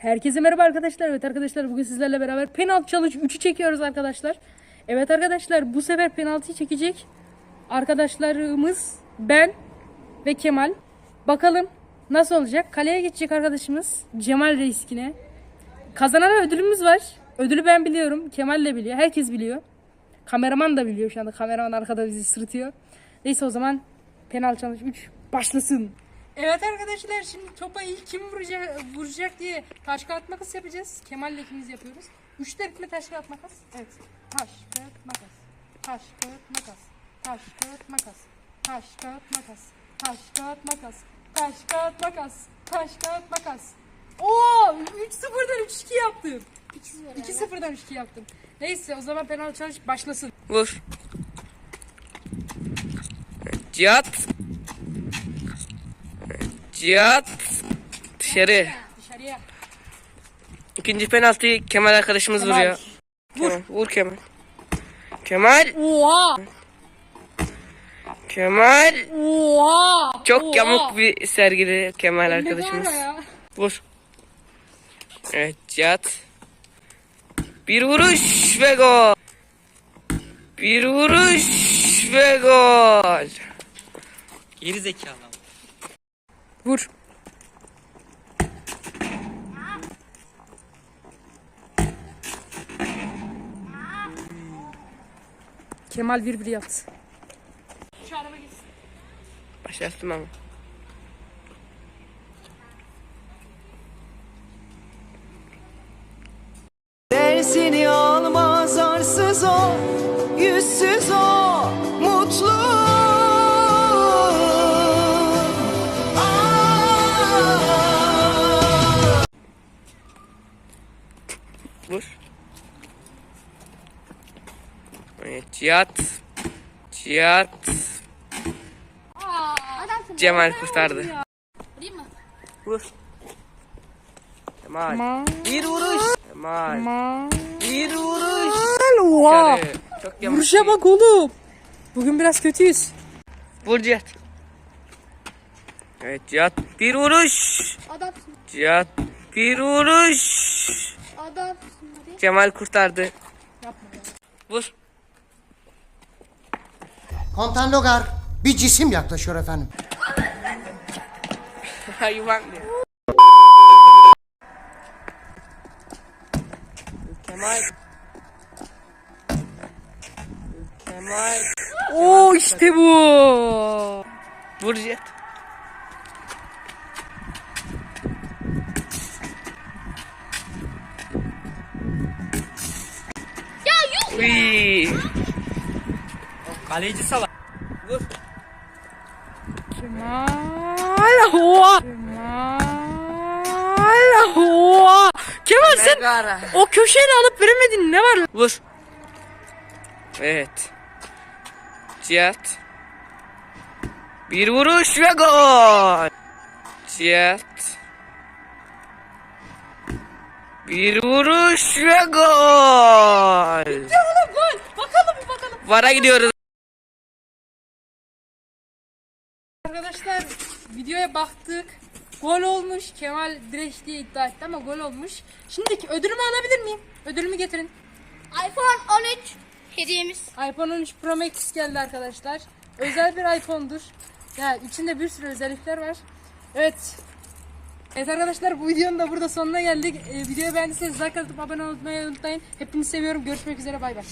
Herkese merhaba arkadaşlar. Evet arkadaşlar bugün sizlerle beraber penaltı challenge 3'ü çekiyoruz arkadaşlar. Evet arkadaşlar bu sefer penaltıyı çekecek arkadaşlarımız ben ve Kemal. Bakalım nasıl olacak? Kaleye geçecek arkadaşımız Cemal Reiskine. Kazanan ödülümüz var. Ödülü ben biliyorum. Kemal de biliyor. Herkes biliyor. Kameraman da biliyor şu anda. Kameraman arkada bizi sırıtıyor. Neyse o zaman penaltı challenge 3 başlasın. Evet arkadaşlar şimdi topa ilk kim vuracak, vuracak diye taş kağıt makas yapacağız. Kemal'le ikimiz yapıyoruz. Üçte mi taş kağıt makas? Evet. Taş kağıt makas. Taş kağıt makas. Taş kağıt makas. Taş kağıt makas. Taş kağıt makas. Taş kağıt makas. Taş kağıt makas. Oo 3-0'dan 3-2 yaptım. 2-0'dan 3-2 yaptım. Neyse o zaman penaltı challenge başlasın. Vur. Cihat. Cihat. Dışarı. Dışarıya. İkinci penaltıyı Kemal arkadaşımız Kemal. vuruyor. Kemal, vur Kemal. Kemal. Oha! Kemal. Oha! Çok Oha! yamuk bir sergili Kemal arkadaşımız. Vur. Evet Cihat. Bir vuruş ve gol. Bir vuruş ve gol. Geri zekalı. Vur. Kemal bir bir yaptı. Şu araba gitsin. Başlattım ama. Dersini Evet, Cihat. Cihat. Cemal kurtardı. Vur. Cemal. Bir vuruş. Cemal. Bir vuruş. Oha! Çok. Vuruşa bak oğlum. Bugün biraz kötüyüz. Vur Cihat. Evet Cihat. Bir vuruş. Adamsın, Cihat. Bir vuruş. adamsın hadi. Cemal kurtardı. Vur. Komutan Logar bir cisim yaklaşıyor efendim. Hayvan diyor. Kemal. Kemal. Oo işte bu. Vur Cihat. Ya yuh. Kaleci salak. Vur. Kemal. Oha. Kemal. Oha. Kemal sen Megara. o köşeyi alıp veremedin. Ne var? Vur. Evet. Cihat. Bir vuruş ve gol. Cihat. Bir vuruş ve gol. Gol. Bakalım bir bakalım. Vara gidiyoruz. Arkadaşlar videoya baktık. Gol olmuş. Kemal direş diye iddia etti ama gol olmuş. Şimdiki ödülümü alabilir miyim? Ödülümü getirin. iPhone 13 hediyemiz. iPhone 13 Pro Max geldi arkadaşlar. Özel bir iPhone'dur. Ya içinde bir sürü özellikler var. Evet. Evet arkadaşlar bu videonun da burada sonuna geldik. Ee, videoyu beğendiyseniz like atıp abone olmayı unutmayın. Hepinizi seviyorum. Görüşmek üzere. Bay bay.